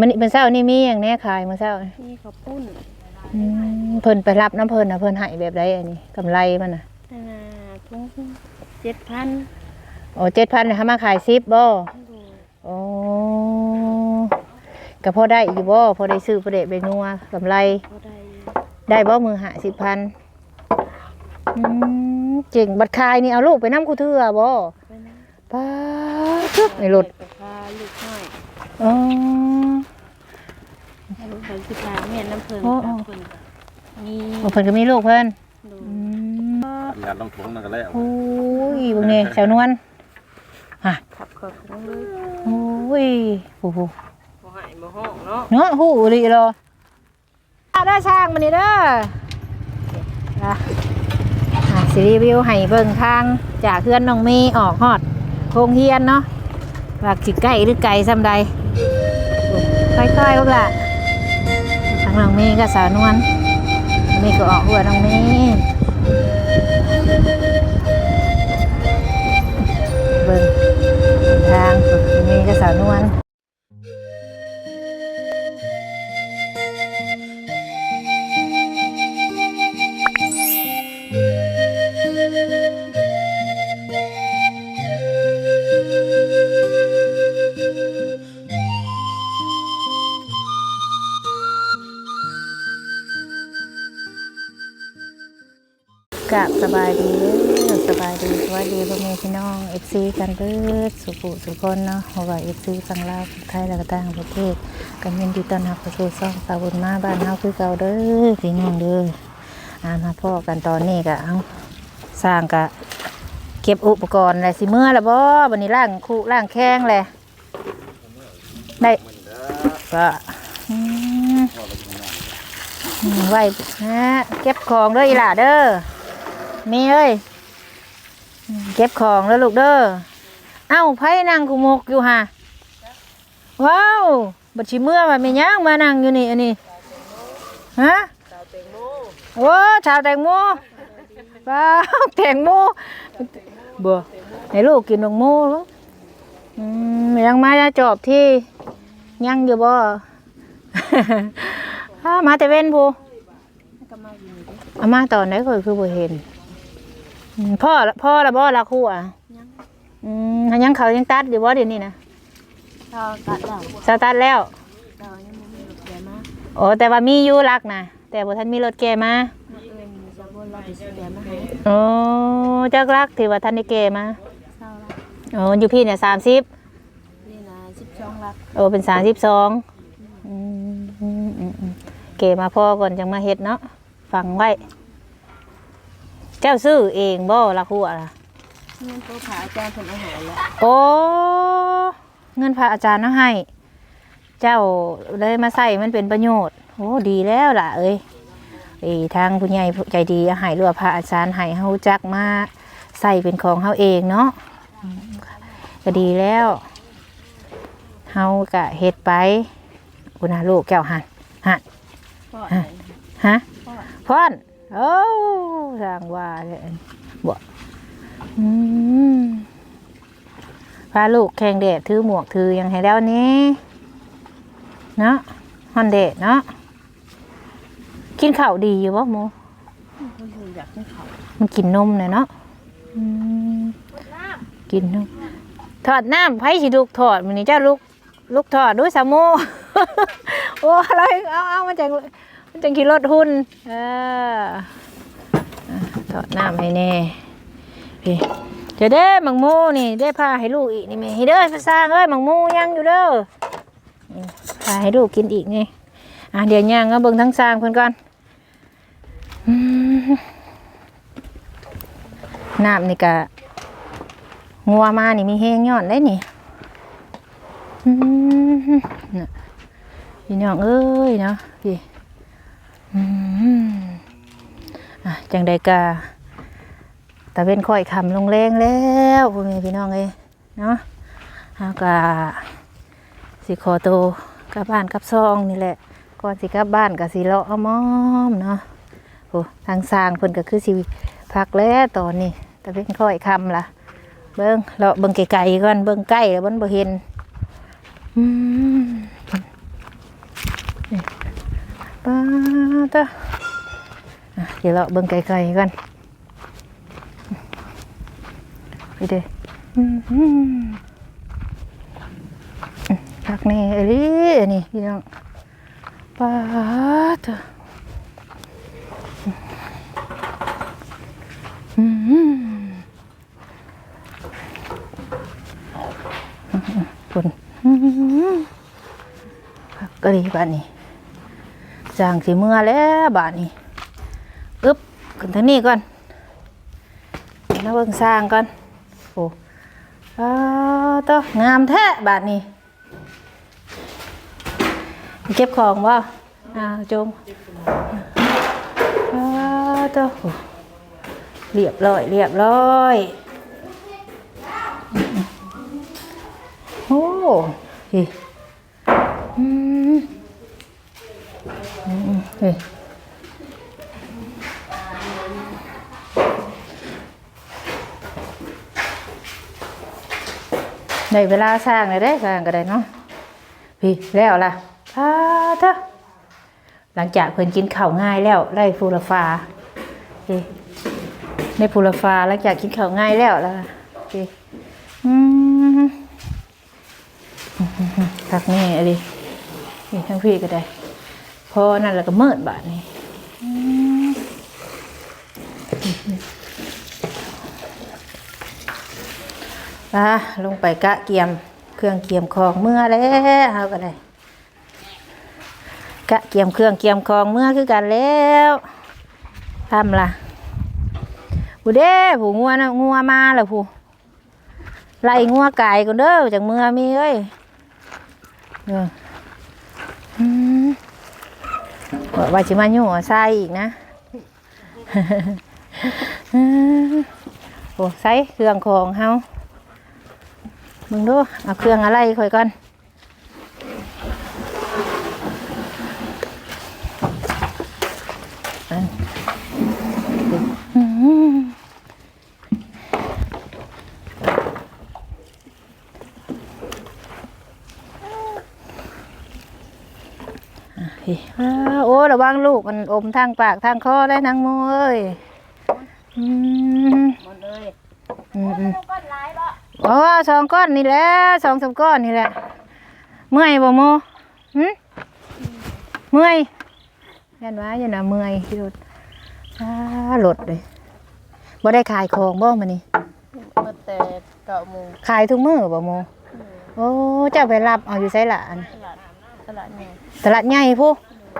มันเป็นเช้านี่มีอย่างแน่ขายมื้อเช้านี่เขาปุ้นอืมเพิ่นไปรับน้ำเพิ่นน่ะเพิ่นให้แบบใดอันนี้กำไรมันน่ะนานาทุ่งเจ็ดพันโอ้7,000น่ะหามาขาย10บ่โอ้ก็พอได้อยู่บ่พอได้ซื้อพอได้ไปนัวกำไรเขาได้ได้บ่มือหาสิบพันอืมเจ๋งบัดคายนี่เอาลูกไปน้ำกูเถื่อบ่ไปนะป้าทึบในรถไปพาลูกน้ อยอ๋อให้ลูกไปสิพาแม่น้ำเพลินโอ้โอ้น้ำเพลินมีบ่เพิ่นก็มีลูกเพิ่นดูอืมงานต้องถุงนั่นก็แล้วโอ้ยเบิ่งนี่แถวนวลฮะขับเขาทั้งเลยโอ้ยโอ้โหบ่หายบ่ห้องเนาะเนาะฮู้อีหลีเหรออะได้ช่างมานี่เด้ออะอะสิรีวิวให้เบิ่งทางจากเพื่อนน้องเมย์ออกฮอดโรงเรียนเนาะว่าสิใกล้หรือไกลซำใด ค่อยๆลูกละทางน้องมีก็สาวนวลมีก็ออกหัวน้องมีเบิ่งทางมีก็สาวนวล กับสบายดีสบายดีสวัสดีพ่อแม่พี่น้องเอฟซีกันเบิดสุขุสุขคนเนาะเพราะว่าเอฟซีฝั่งลาวฝั่งไทยแล้วก็ต่างประเทศกันยินดีต้อนรับเข้าสู่ช่องสาวบุญมาบ้านเฮาคือเก่าเด้อพี่น้องเด้ออามาพ่อกันตอนนี้ก็เอาสร้างกะเก็บอุปกรณ์อะไรสิเมื่อละบ่วันนี้ล่างคู่ล่างแข้งแหละได้ก็อืมอืมไว้ฮะเก็บของด้ออีหล่าเด้อ มีเอ้ยเก็บของแล้วลูกเด้อเอ้าไผนั่งกุมกอยู่ห่ะว้าวบัดชิเมื่อว่าแม่ย่างมานั่งอยู่นี่อันนี้ฮะโอ้ชาวแตงโมว้าวแตงโมเบ่ให้ลูกกินดอกโมลูกยังมาจะจอบที่ยังอยู่บ่มาแต่เว้นพูก็มาอยู่นี่ดิอามาตอนไหนก็คือบ่เห็น อืมพ่อละพ่อละบ่ละครู่อะยังอืมหันยังเขายังตัดอยู่บ่เดี๋ยวนี้นะเราตัดแล้วสตัดแล้วเรายังบ่มีรถแกมาโอ้แต่ว่ามีอยู่รักนะแต่บ่ทันมีรถแก่มาเมื่อเอิ้นจะบ่เราไปสิแกมาให้โอ้จักรักที่ว่าทันได้แก่มาเศร้าละโอ้อยู่พี่เนี่ย30นี่นะ12ลักโอ้เป็น32อืมอืมอืมอืมเก่มาพ่อก่อนจังมาเฮ็ดเนาะฟังไว้ เจ้าซื้อเองบ่ละครู่อะเงินโตผาอาจารย์เพิ่นเอาใหายแล้วโอ้เงินพระอาจารย์เอาให้ เจ้าเลยมาใส่มันเป็นประโยชน์โอ้ดีแล้วล่ะ เอ้ยไอ้ทางผู้ใหญ่ใจดีเอาให้หรือว่าพระอาจารย์ให้เฮาจักมาใส่เป็นของเฮาเองเนาะอืมก็ดีแล้วเฮากะเฮ็ดไปอุณาลูกแก้วหันหัน พ่อฮะฮะ พ่อพ่อน โอ้สร้างว่าเลยบ่อืมพาลูกแข่งแดดถือหมวกถือยังให้แล้วนี้เนาะฮอนเดดเนาะกินข้าวดีอยู่บ่หมูเพิ่นอยากให้เขามันกินนมเลยเนาะกินนมถอดน้ำไผสิลูกถอดมันนี่เจ้าลูกลูกถอดด้วยสามโมโอ้อะไรเอาเอามาจาก มันจังขี่รถหุ่นเอออะถอดน้ำให้แน่พี่เจะได้มังมูนี่ได้พาให้ลูกอีกนี่ม่ให้เด้อภาษาเอ้ยมังมูยังอยู่เด้อพาให้ลูกกินอีกนี่อะเดี๋ยวย่างก็เบิ่งทั้งสร้างเพิ่นก่อนอน้ำนี่กะงัวมานี่มีแห้งย้อนได้นี่อืมน่ะพี่น้องเอ้ยเนาะพี่ อะจังใดกะตะเว้นค่อยคำลงแรงแล้วพวกนี้พี่น้องเอ้ยเนาะเฮากะสิขอโตกลับบ้านกลับซองนี่แหละก่อนสิกลับบ้านกะสิเลาะอาม้อมเนาะโอ้ทางสร้างเพิ่นก็คือสิพักแล้วตอนนี้ต่เป็นค่อยคำล่ะ เบิ้งเราเบิ้งไกลๆก่อนเบิ้งใกล้แล้วมันบ่เห็นอืม เตอเดี๋ยวเราเบิ่งไกลๆกันไปเด้พักนี่เอ้ยนี่พี่น้องปาเถอะอืมอืมคนพักก็ดีบ้านนี้ จางสีเมื่อแล้วบาทนี้อึ๊บขึ้นทางนี้ก่อนมาเบิ่งสร้างก่อนโอ้อ้าวโตงามแท้บาทนี้เก็บของบ่อ่าจมอ้าวโตโอ้เรียบร้อยเรียบร้อยโอ้พี่อืม เฮ้ย ได้เวลาสร้างเลยได้สร้างก็ได้เนาะพี่แล้วล่ะพาเถอะหลังจากเพิ่นกินข้าวง่ายแล้วไล่ฟูรฟ้าพี่ในฟูรฟ้าหลังจากกินข้าวง่ายแล้วล่ะพี่อืมทักนี่อะไรนี่ทั้งพี่ก็ได้ พอนั่นแล้วก็เมิดบาทนี่อืมอะลงไปกะเกียม เครื่องเกียมของเมื่อแล้วเอาก็ได้กะเกียมเครื่องเกียมของเมื่อคือกันแล้วทำล่ะผู้เด้ผู้งัวนะงัวมาแล้วผู้ไล่งัวไก่ก่อนเด้อจากเมื่อมีเอ้ยเออ ว่าว่าจะมาอยู่ใส่อีกนะโอ้ใสเครื่องของเฮามึงดูเอาเครื่องอะไรค่อยก่อนอันอืมพี่อ้าวโอ้ ระวังลูกมันอมทางปากทางคอได้นางโมเอ้ยอืมหมดเลยอืมอืมโอ้สองก้อนนี่แหละสองสามก้อนนี่แหละ เมื่อยบ่โมหึเมื่อยยันว่าอย่านะเมื่อยพี่รถอ้าหลดเลยบ่ได้ขายของบ่มานี่เมื่อแต่เก้าโมงขายทุกมื้อบ่โมโอ้เจ้าไปรับเอาอยู่ไสล่ะอันตลาดตลาดเนี่ยตลาดใหญ่ผู้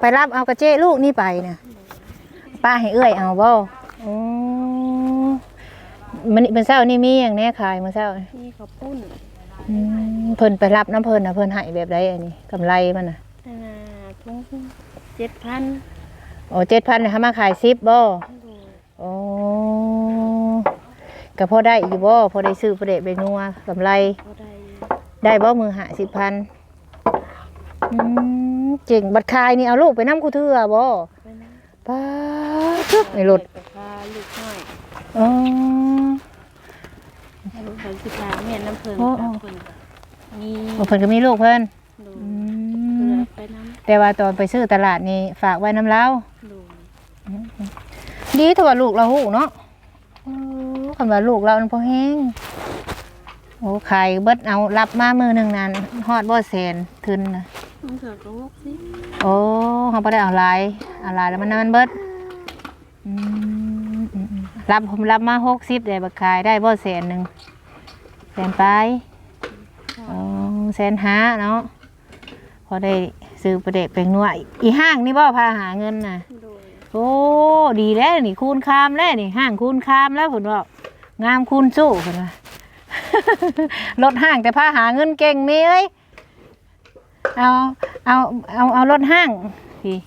ไปรับเอากระเจ้ลูกนี่ไปเนี่ยป้าให้เอื้อยเอาบ่อ๋อมันมันเช้านี่มีอย่างแน่ขายมื้อเช้านี่ที่เขาปุ้นอืมเพิ่นไปรับน้ำเพิ่นน่ะเพิ่นให้แบบใดอันนี้กำไรมันน่ะอ่าทุ่งเจ็ดพันอ๋อ7,000เนี่ยหามาขาย10บ่อ๋อก็พอได้อยู่บ่พอได้ซื้อพอได้ไปนัวกำไรก็ได้ได้บ่มือหา10,000อืม เจ๋งบัดขายนี่เอาลูกไปนำคูเทื่อบ่ไปนะป้าทึกในรถไปพาลูกน้อยอ๋อให้ลูกเขาสิพาแม่น้ำเพิ่นโอ้โอ้น้ำเพิ่นก็มีโอ้เพิ่นก็มีลูกเพิ่นดูอืเพื่มอไปน้แต่ว่าตอนไปซื้อตลาดนี่ฝากไว้น้ำเล้าำดูดีถ้าว่าลูกเราหูเนาะเออคำว่าลูกเรามันพอแห้ง โอ้ขายเบิดเอารับมามือหนึ่งนั้นฮอดบ่แสนทุนนะมันเกิดโรคสิโอ้เขาบ่ได้เอาหลายเอาหลายแล้วมันมันเบิดอืมอืมอืมรับผมรับมาหกสิบได้บักขายได้บ่แสนหนึ่งแสนไปอ๋อแสนห้าเนาะพอได้ซื้อประเด็กเป็นนัวอีห้างนี่บ่พาหาเงินน่ะดูโอ้ดีแล้วนี่คูณคามแล้วนี่ห้างคูณคามแล้วผลบอกงามคูณสู้ผลว่า รถห้างแต่พาหาเงินเก่งมีเอ้ยเอาเอาเอาเอารถห้างพี่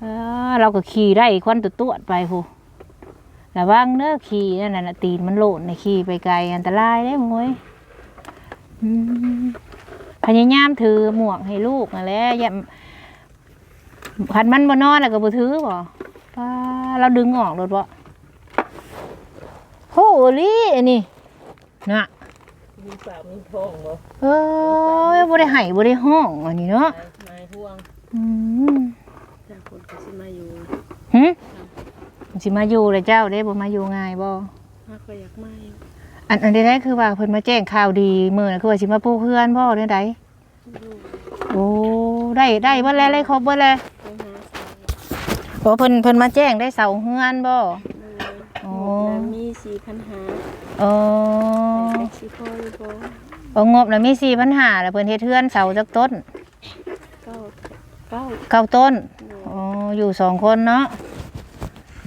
เออเราก็ขี่ได้ควันตัวตัวไปพูระวังเด้อขี่นั่นน่ะตีนมันโลดในขี่ไปไกลอันตรายได้มวยพยายามถือหมวกให้ลูกนั่นแหละอย่าพันมันบ่นอนแล้วก็บ่ถือบ่ป้าเราดึงออกรถบ่โหลีอัน นี้น่ะมีปากมีท้องบ่เอ้ยบ่ได้ให้บ่ได้ห้องอันนี้เนาะนายห่วงอืมจากคนก็สิมาอยู่หึสิมาอยู่เลยเจ้าเด้บ่มาอยู่ง่ายบ่มากก็อยากมาอยู่อันอันใดๆคือว่าเพิ่นมาแจ้งข่าวดีมื้อน่ะคือว่าสิมาปลูกเฮือนบ่เด้อใดอยู่โอ้ได้ได้เบิดแล้วเลยครบเบิดแล้วไปหาสาวโอ้เพิ่นเพิ่นมาแจ้งได้เสาเฮือนบ่เลยโอ้ แล้วมีสี่พันหาเออแต่สิพอหรือบ่โอ้งบน่ะมี4,500แล้วเพิ่นเฮ็ดเฮือนเสาจักต้นเก้าเก้าเก้าต้นเลยอ๋ออยู่สองคนเนาะ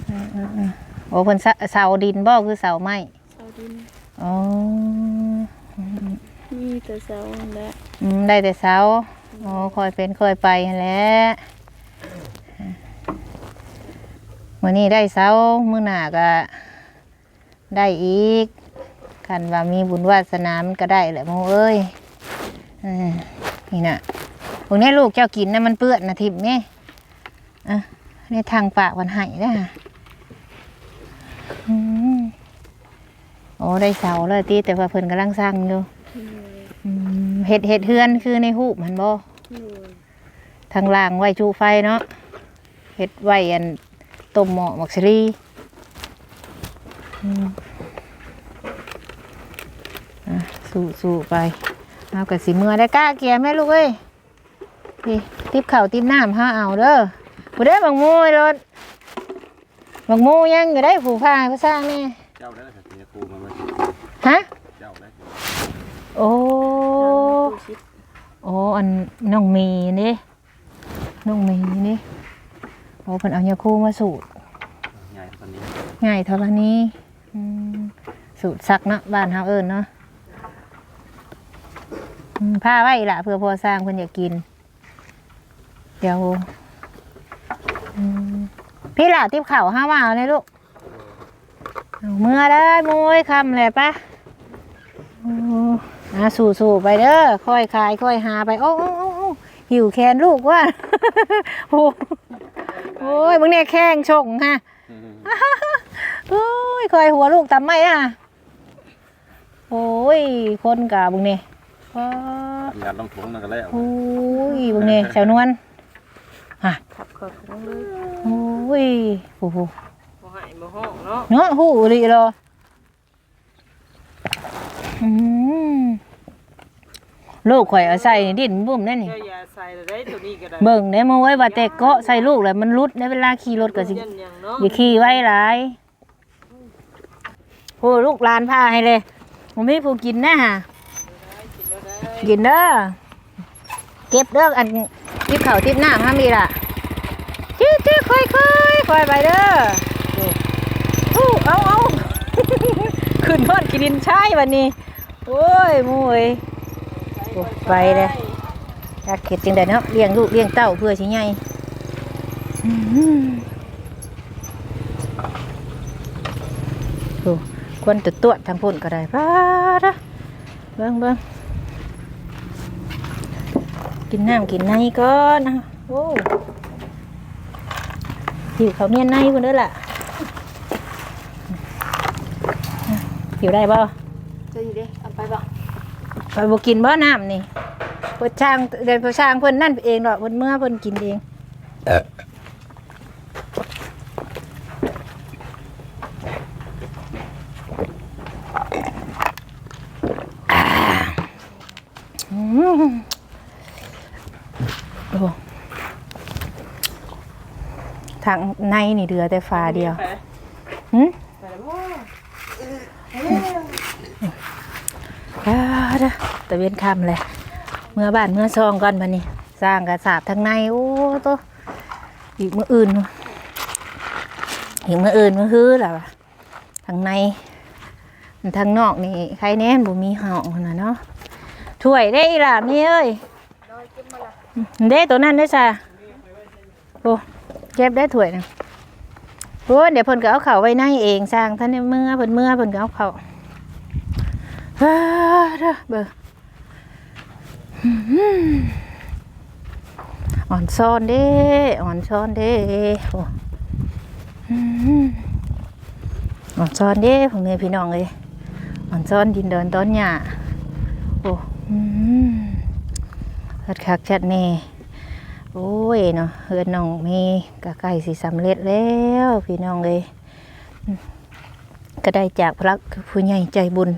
อืมอืมอืมโอ้เพิ่นสะเสาดินบ่คือเสาไม้เสาดินอ๋อมีแต่เสาอันและอืมได้แต่เสาอ๋อคอยเป็นคอยไปหั่นแหละมื้อนี้ได้เสามื้อหน้าก็ ได้อีกคันว่ามีบุญวาสนามันก็ได้แหละโมเอ้ยอืมนี่น่ะพวกนี้ลูกเจ้ากินนะมันเปื้อนนะทิพย์นี่อะในทางปากมันไหายนะอืมโอ้ได้เสาเลยตีแต่ว่าเพิ่นกำลังสร้างอยู่เลยอืมเห็ดเห็ดเฮือนคือในหูปมันบ่เลยทางล่างไว้จูไฟเนาะเห็ดไว้อันต้มหม้อหมักสลีอืมอะ สู้สู้ไปเอากระสีเมื่อได้กล้าเกียร์แม่ลูกเอ้ยพี่ติบเข่าวติบน้ำห้าเอาเด้อผู้ได้บังมูไอ้รถบังมูยังอยู่ได้ผูกผ้าให้พระสร้างนี่เจ้าได้สัตว์ครูมามาฮะเจ้าได้โอ้ตู้ชิดโอ้อันน้องมีนี่น้องมีนี่โอ้เพิ่นเอายาคูมาสูตรใหญ่ตอนนี้ง่ายเท่านี้อืม สูตรซักเนาะบ้านเฮาเอิ้นเนาะผ้าไว้ล่ะเพื่อพอสร้างเพิ่นอยากกิน เดี๋ยวพี่ล่ะติบข้าห้าวาเอาเลยลูกเเมื่อได้มวยคำเลยปะโอ้อ่สู้ๆไปเด้อค่อยคายค่อยหาไป โอ้โอ้โอ้หิวแขนลูกว่าโอ้โอ้ยมึงเนี่ยแข้งชงฮะ โอ้ยคอยหัวลูกตำไม่อะโอ้ย คนกะบุงเนี่ยว้าทำงานต้องทงนั่นกันแล้วโอ้ยบุงเนี่ยแถวนวลฮะขับขอบของเลยโอ้ยโอ้โหบ่หายบ่ห้องเนาะเนาะหูดีเหรออืมลูกข่อยเอาใส่ดินบุ่มนั่นนี่เจ้าอย่าใส่ได้ตัวนี้ก็ได้เบิ่งได้มาไว้ว่าแต่เกาะใส่ลูกแล้วมันรุดในเวลาขี่รถก็สิยันยังเนาะอย่าขี่ไว้หลาย โอ้ลูกหลานพาให้เลยผมมีผู้กินนะฮะกินเด้อเก็บเด้ออันทิบเข่าทิบหน้าห้ามีล่ะจื้อจื้ค่อยค่อยค่อยไปเด้อโอ้เอาเอาขึ้นทอดกินดินใช่วันนี้ โอ้ยมวยไปเลยอยากเข็ดจังไดเนาะเลี้ยงลูกเลี้ยงเต้าเพื่อสิไงอื้อหือโอ้ ควรตุดตวดทางพุ่นก็ได้ป้าดะเบิ่งเบิ่งกินน้ำกินในก่อนนะโอ้หิวเขาวเมียนในคนเด้อล่ะหิวได้บ่จะอยู่ดิเอาไปบ่ไปบ่กินบ่น้ำนี่เพิ่นช่างเดินเพิ่นช่างเพิ่นนั่นเองดอกเพิ่นเมื่อเพิ่นกินเอง ทางในนี่เดือแต่ฟ้าเดียวไปหึไปแล้วบ่อ่าเด้อตะเวนคำเลย เมื่อบ้านเมื่อซองก่อนบันนี้สร้างกระสาบทางในโอ้ตัวอีกมืออื่นอีกมืออื่นมือฮื้อล่ะวะทางในทางนอกนี่ใครแน่นบ่มีห่องนะเนาะถ้วยได้อีหล่ะมีเอ้ยเด้ตัวนั้นได้จ้ะโอ้เก็บได้ถ้วยนะโอ้เดี๋ยวเพิ่นก็เอาเข่าไว้ในเองสร้างท่านเมื่อเพิ่นเมื่อเพิ่นก็เอาเข่าฮ่าเด้อเบอร์อ่อนซ้อนเด้อ่อนซ้อนเด้โอ้โหอ่อนซ้อนเด้ผมเนี่ยพี่น้องเลยอ่อนซ้อนดินเดินต้นหญ้าโอ้โหขัดคักจัดแน่ อ้อ้ยเนาะเฮือนน้องเมย์ก็ใกล้สิสำเร็จแล้วพี่น้องเลยก็ได้จากพระผู้ใหญ่ใจบุญ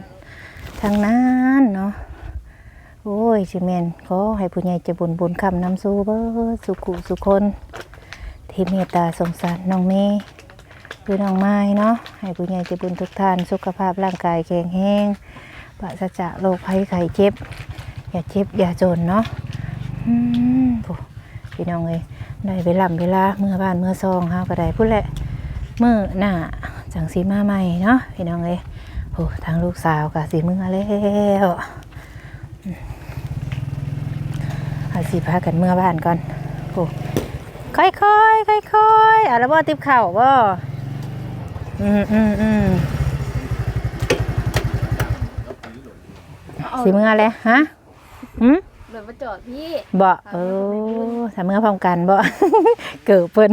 ทางนั้นเนาะโอ้ยสิแมนขอให้ผู้ใหญ่ใจบุญบุญคำนำสู่เบิดสุขุสุคน ที่เมตตาสงสารน้องเมย์คือน้องไม้เนาะให้ผู้ใหญ่ใจบุญทุกท่าน สุขภาพร่างกายแข็งแรงปราศจากโรคภัยไข้เจ็บ อย่าเจ็บอย่าจนเนาะอืมโอ พี่น้องเอ้ยได้เวลาเวลาเมื่อบ้านเมื่อซองเฮาก็ได้พูดแหละเมื่อหน้าจังสีมาใหม่เนาะพี่น้องเอ้ยโอ้ทางลูกสาวก็สีมือแล้วอืมเอาสิพากันเมื่อบ้านก่อนโอ้ค่อยๆค่อยๆอะแล้วบ่ติบเข่าวบ่อืมอืมอืมสีมือแล้วฮะหืม เดินมาจอดพี่บ่เออทำเมื่อพร้อมกันบ่ เกิดเพิ่น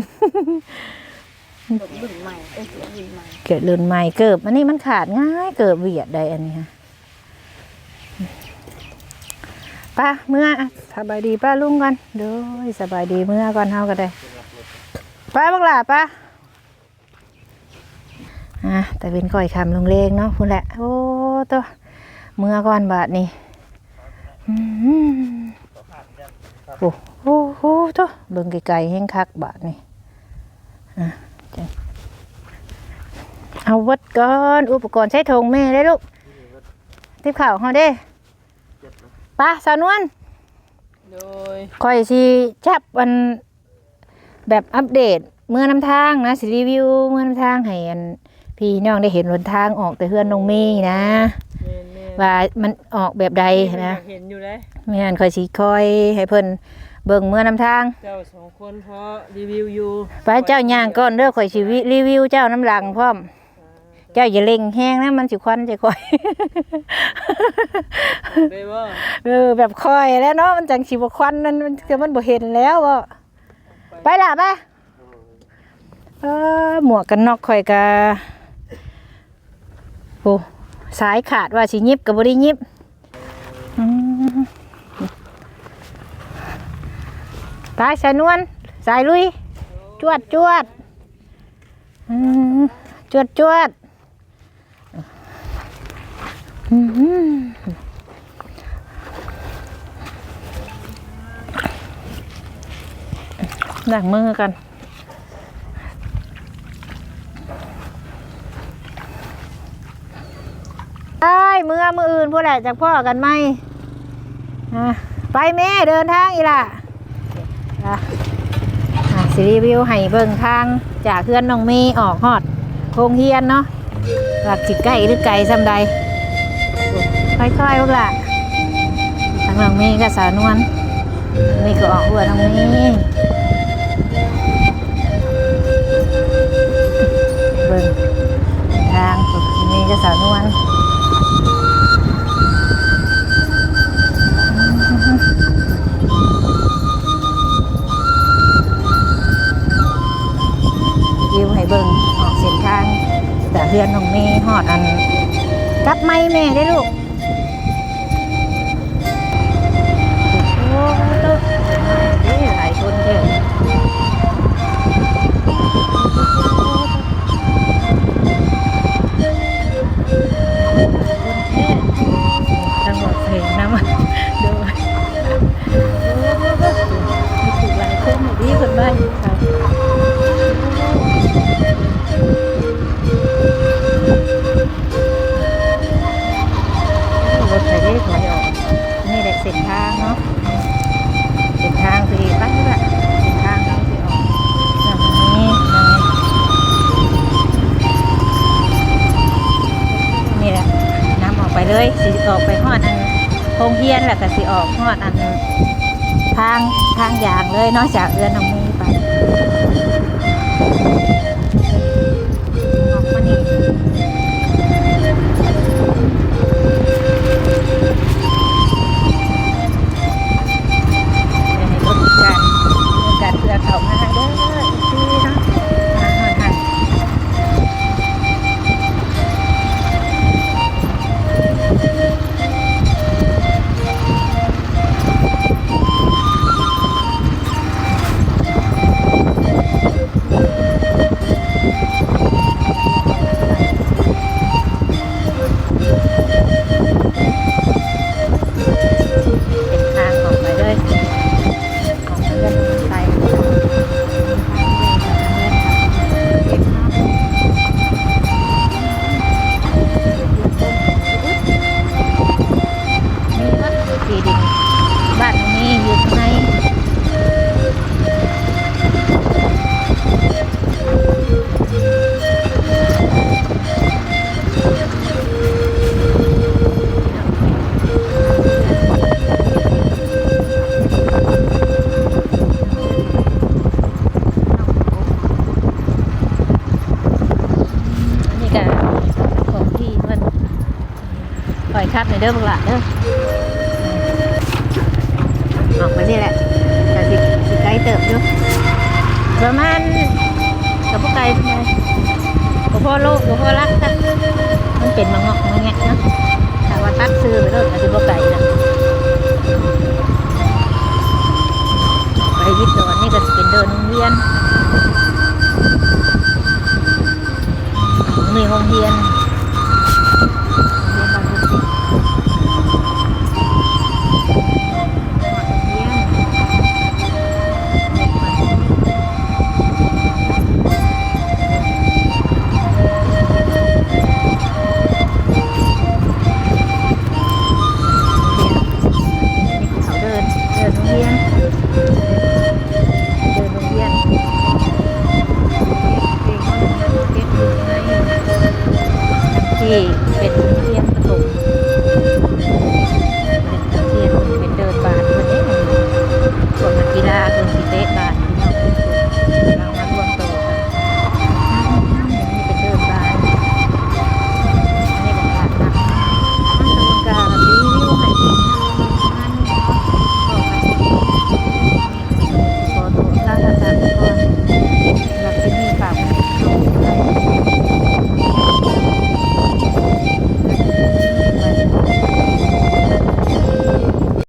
รถรุ่นใหม่เอ้ยเสียงรุ่นใหม่เกิดรุ่นใหม่เกิดอันนี้มันขาดง่ายเกิดเวียดใดอันนี้ฮะป้าเมื่ออะสบายดีป้าลุงกันโดยสบายดีเมื่อก่อนเฮาก็ได้ป้าบักหล่าป้าอะแต่เป็นก่อยคำลงเลงเนาะพุ่นแหละ โอ้ตัวเมื่อก่อนบาทนี่อืม โอ้โหโอ้ตัวเบิ่งไกลๆแห้งคักบาทนี่อะจังเอาวัดก่อน อุปกรณ์ใช้ธงแม่ได้ลูกทิพข่าวเขาเด้ไป้าสาวนวลโดยคอยสิจับวันแบบอัปเดตเมื่อนำทางนะสิรีวิวเมื่อนำทางให้อันพี่น้องได้เห็นหนทางออกแต่เพื่อนน้องเมย์นะแม่นแม่น ว่ามันออกแบบใดนะเห็นอยู่เลยแม่นคอยสิคอยให้เพิ่นเบิ่งเมื่อนำทาง เจ้าสองคนพอรีวิวอยู่ไปเจ้าย่างก่อนเด้อคอยสิวิรีวิวเจ้าน้ำหลังพร้อม เจ้าอย่าเล็งแห้งนะมันสิควันจะคอยได้บ่เออแบบคอยแล้วเนาะมันจังสีบควันนั่นมันก็มันบ่เห็นแล้วบ่ไปล่ะไปเออหมวกกันน็อกข่อยกะโอ้ สายขาดว่าสิยิบก็บ่ได้ยิบอืมไปสายนวลสายลุย จวดจวดอืมจวดจวดอืมล้างมือกันไอ้ มือมืออื่นพวกแหละจากพ่อกันไหมอะไปแม่เดินทางอีล่ะอะอะสิรีวิวให้เบิ่งทางจากเพื่อนน้องเมย์ออกฮอดโคงเฮียนเนาะหลักสิใกล้หรือไกลซำใดค่อยๆพวกละทางน้องเมย์กับสาวนวลนี่ก็ออกหัวน้องเมย์เบิ่งทางนี่ก็สาวนวล เดือนของแม่หอดอัน กลับไม่แม่ได้ลูก เลยนอกจากเอือนน้องมี ชัดหน่อยเด้อพวกหล่ะเด้อออกไปนี่แหละแต่สิสิไกลเติบอยู่ประมาณกับพวกไกลทำไมกับพ่อโลกกับพ่อรักกันมันเป็นมังงอกมังแงะเนาะถ้าว่าตัดซื้อไปเด้อกับสิบ่ไกลนะไปวิทย์ตอนนี้ก็สิเป็นเดินโรงเรียนมีโรงเรียน